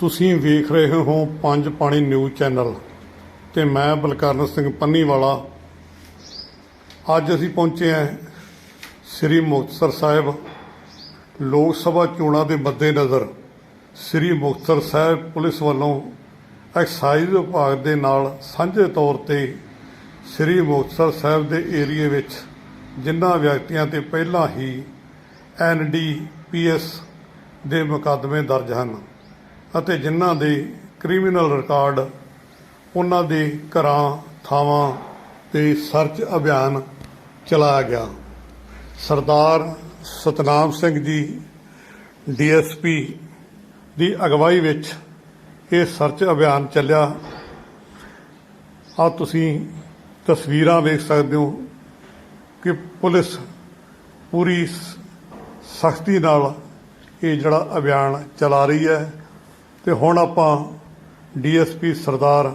ਤੁਸੀਂ ਵੇਖ ਰਹੇ ਹੋ ਪੰਜ ਪਾਣੀ ਨਿਊਜ਼ ਚੈਨਲ ਤੇ ਮੈਂ ਬਲਕਰਨ ਸਿੰਘ ਪੰਨੀਵਾਲਾ। ਅੱਜ ਅਸੀਂ ਪਹੁੰਚੇ ਹਾਂ ਸ੍ਰੀ ਮੁਕਤਸਰ ਸਾਹਿਬ। ਲੋਕ ਸਭਾ ਚੋਣਾਂ ਦੇ ਮੱਦੇਨਜ਼ਰ ਸ੍ਰੀ ਮੁਕਤਸਰ ਸਾਹਿਬ ਪੁਲਿਸ ਵੱਲੋਂ ਐਕਸਾਈਜ਼ ਵਿਭਾਗ ਦੇ ਨਾਲ ਸਾਂਝੇ ਤੌਰ ਤੇ ਸ੍ਰੀ ਮੁਕਤਸਰ ਸਾਹਿਬ ਦੇ ਏਰੀਏ ਵਿੱਚ ਜਿਨ੍ਹਾਂ ਵਿਅਕਤੀਆਂ ਤੇ ਪਹਿਲਾਂ ਹੀ ਐਨਡੀਪੀਐਸ ਦੇ ਮੁਕੱਦਮੇ ਦਰਜ ਹਨ। ਅਤੇ ਜਿਨ੍ਹਾਂ ਦੇ ਕ੍ਰਿਮੀਨਲ ਰਿਕਾਰਡ, ਉਹਨਾਂ ਦੇ ਘਰਾਂ, ਥਾਵਾਂ ਤੇ ਸਰਚ ਅਭਿਆਨ ਚਲਾਇਆ ਗਿਆ। ਸਰਦਾਰ ਸਤਨਾਮ ਸਿੰਘ ਜੀ, ਡੀਐਸਪੀ ਦੀ ਅਗਵਾਈ ਵਿੱਚ ਇਹ ਸਰਚ ਅਭਿਆਨ ਚੱਲਿਆ। ਆ ਤੁਸੀਂ ਤਸਵੀਰਾਂ ਵੇਖ ਸਕਦੇ ਹੋ ਕਿ ਪੁਲਿਸ ਪੂਰੀ ਸਖਤੀ ਨਾਲ ਇਹ ਜਿਹੜਾ ਅਭਿਆਨ ਚਲਾ ਰਹੀ ਹੈ ਤੇ ਹੁਣ ਆਪਾਂ ਡੀਐਸਪੀ ਸਰਦਾਰ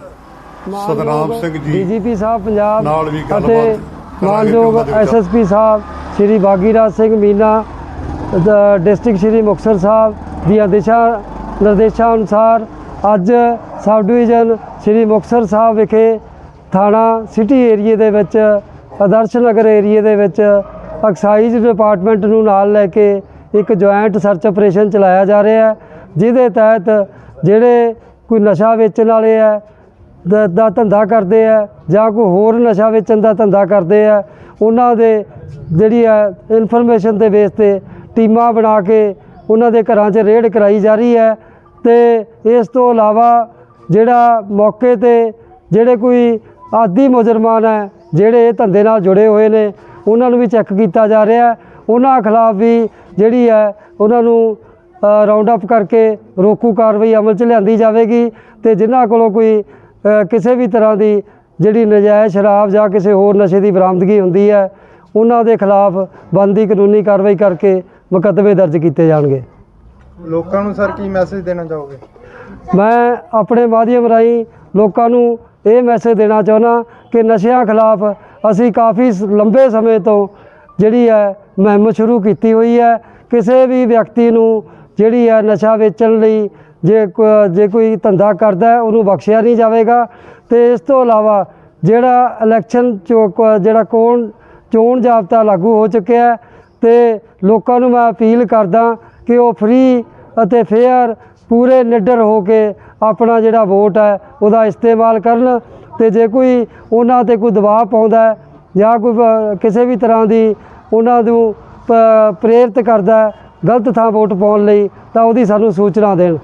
ਸਤਨਾਮ ਸਿੰਘ ਜੀ ਡੀਜੀਪੀ ਸਾਹਿਬ ਪੰਜਾਬ ਨਾਲ ਵੀ ਗੱਲਬਾਤ ਮਾਨਯੋਗ। ਐਸਐਸਪੀ ਸਾਹਿਬ ਸ਼੍ਰੀ ਬਾਗੀਰਾਜ ਸਿੰਘ ਮੀਨਾ ਡਿਸਟ੍ਰਿਕਟ ਸ਼੍ਰੀ ਮੁਕਤਸਰ ਸਾਹਿਬ ਦੀਆਂ ਦਿਸ਼ਾ ਨਿਰਦੇਸ਼ਾਂ ਅਨੁਸਾਰ ਅੱਜ ਸਬ ਡਿਵੀਜ਼ਨ ਸ਼੍ਰੀ ਮੁਕਤਸਰ ਸਾਹਿਬ ਵਿਖੇ ਥਾਣਾ ਸਿਟੀ ਏਰੀਏ ਦੇ ਵਿੱਚ ਆਦਰਸ਼ ਨਗਰ ਏਰੀਏ ਦੇ ਵਿੱਚ ਐਕਸਾਈਜ਼ ਡਿਪਾਰਟਮੈਂਟ ਨੂੰ ਨਾਲ ਲੈ ਕੇ ਇੱਕ ਜੁਆਇੰਟ ਸਰਚ ਆਪਰੇਸ਼ਨ ਚਲਾਇਆ ਜਾ ਰਿਹਾ ਹੈ ਜਿਹਦੇ ਤਹਿਤ ਜਿਹੜੇ ਕੋਈ ਨਸ਼ਾ ਵੇਚਣ ਵਾਲੇ ਹੈ ਦਾ ਦਾ ਧੰਦਾ ਕਰਦੇ ਆ, ਜਾਂ ਕੋਈ ਹੋਰ ਨਸ਼ਾ ਵੇਚਣ ਦਾ ਧੰਦਾ ਕਰਦੇ ਆ, ਉਹਨਾਂ ਦੇ ਜਿਹੜੀ ਹੈ ਇਨਫੋਰਮੇਸ਼ਨ ਦੇ ਬੇਸ ਤੇ ਟੀਮਾਂ ਬਣਾ ਕੇ ਉਹਨਾਂ ਦੇ ਘਰਾਂ 'ਚ ਰੇਡ ਕਰਾਈ ਜਾ ਰਹੀ ਹੈ ਤੇ ਇਸ ਤੋਂ ਇਲਾਵਾ ਜਿਹੜਾ ਮੌਕੇ ਤੇ ਜਿਹੜੇ ਕੋਈ ਆਦੀ ਮੁਜਰਮਾਨ ਹੈ, ਜਿਹੜੇ ਇਹ ਧੰਦੇ ਨਾਲ ਜੁੜੇ ਹੋਏ ਨੇ, ਉਹਨਾਂ ਨੂੰ ਵੀ ਚੈੱਕ ਕੀਤਾ ਜਾ ਰਿਹਾ ਉਹਨਾਂ ਖਿਲਾਫ ਵੀ ਜਿਹੜੀ ਹੈ ਉਹਨਾਂ ਨੂੰ ਰਾਉਂਡ ਅਪ ਕਰਕੇ ਰੋਕੂ ਕਾਰਵਾਈ ਅਮਲ 'ਚ ਲਿਆਂਦੀ ਜਾਵੇਗੀ ਤੇ ਜਿਨ੍ਹਾਂ ਕੋਲੋਂ ਕੋਈ ਕਿਸੇ ਵੀ ਤਰ੍ਹਾਂ ਦੀ ਜਿਹੜੀ ਨਜਾਇਜ਼ ਸ਼ਰਾਬ ਜਾਂ ਕਿਸੇ ਹੋਰ ਨਸ਼ੇ ਦੀ ਬਰਾਮਦਗੀ ਹੁੰਦੀ ਹੈ ਉਹਨਾਂ ਦੇ ਖਿਲਾਫ ਬਣਦੀ ਕਾਨੂੰਨੀ ਕਾਰਵਾਈ ਕਰਕੇ ਮੁਕੱਦਮੇ ਦਰਜ ਕੀਤੇ ਜਾਣਗੇ। ਲੋਕਾਂ ਨੂੰ ਸਰ ਕੀ ਮੈਸੇਜ ਦੇਣਾ ਚਾਹੋਗੇ? ਮੈਂ ਆਪਣੇ ਮਾਧਿਅਮ ਰਾਹੀਂ ਲੋਕਾਂ ਨੂੰ ਇਹ ਮੈਸੇਜ ਦੇਣਾ ਚਾਹੁੰਦਾ ਕਿ ਨਸ਼ਿਆਂ ਖਿਲਾਫ ਅਸੀਂ ਕਾਫੀ ਲੰਬੇ ਸਮੇਂ ਤੋਂ ਜਿਹੜੀ ਹੈ ਮੁਹਿੰਮ ਸ਼ੁਰੂ ਕੀਤੀ ਹੋਈ ਹੈ। ਕਿਸੇ ਵੀ ਵਿਅਕਤੀ ਨੂੰ ਜਿਹੜੀ ਹੈ ਨਸ਼ਾ ਵੇਚਣ ਲਈ ਜੇ ਜੇ ਕੋਈ ਧੰਦਾ ਕਰਦਾ ਉਹਨੂੰ ਬਖਸ਼ਿਆ ਨਹੀਂ ਜਾਵੇਗਾ। ਤੇ ਇਸ ਤੋਂ ਇਲਾਵਾ ਜਿਹੜਾ ਇਲੈਕਸ਼ਨ ਚੋ ਕ- ਜਿਹੜਾ ਕੋਣ ਚੋਣ ਜਾਬਤਾ ਲਾਗੂ ਹੋ ਚੁੱਕਿਆ ਹੈ, ਤੇ ਲੋਕਾਂ ਨੂੰ ਮੈਂ ਅਪੀਲ ਕਰਦਾ ਕਿ ਉਹ ਫ੍ਰੀ ਅਤੇ ਫੇਅਰ ਪੂਰੇ ਨਿਡਰ ਹੋ ਕੇ ਆਪਣਾ ਜਿਹੜਾ ਵੋਟ ਹੈ, ਉਹਦਾ ਇਸਤੇਮਾਲ ਕਰਨ। ਤੇ ਜੇ ਕੋਈ ਉਹਨਾਂ ਤੇ ਕੋਈ ਦਬਾਅ ਪਾਉਂਦਾ ਜਾਂ ਕੋਈ ਕਿਸੇ ਵੀ ਤਰ੍ਹਾਂ ਦੀ ਉਹਨਾਂ ਨੂੰ ਪ੍ਰੇਰਿਤ ਕਰਦਾ ਗਲਤ ਥਾਂ ਵੋਟ ਪਾਉਣ ਲਈ ਤਾਂ ਉਹਦੀ ਸਾਨੂੰ ਸੂਚਨਾ ਦੇਣ।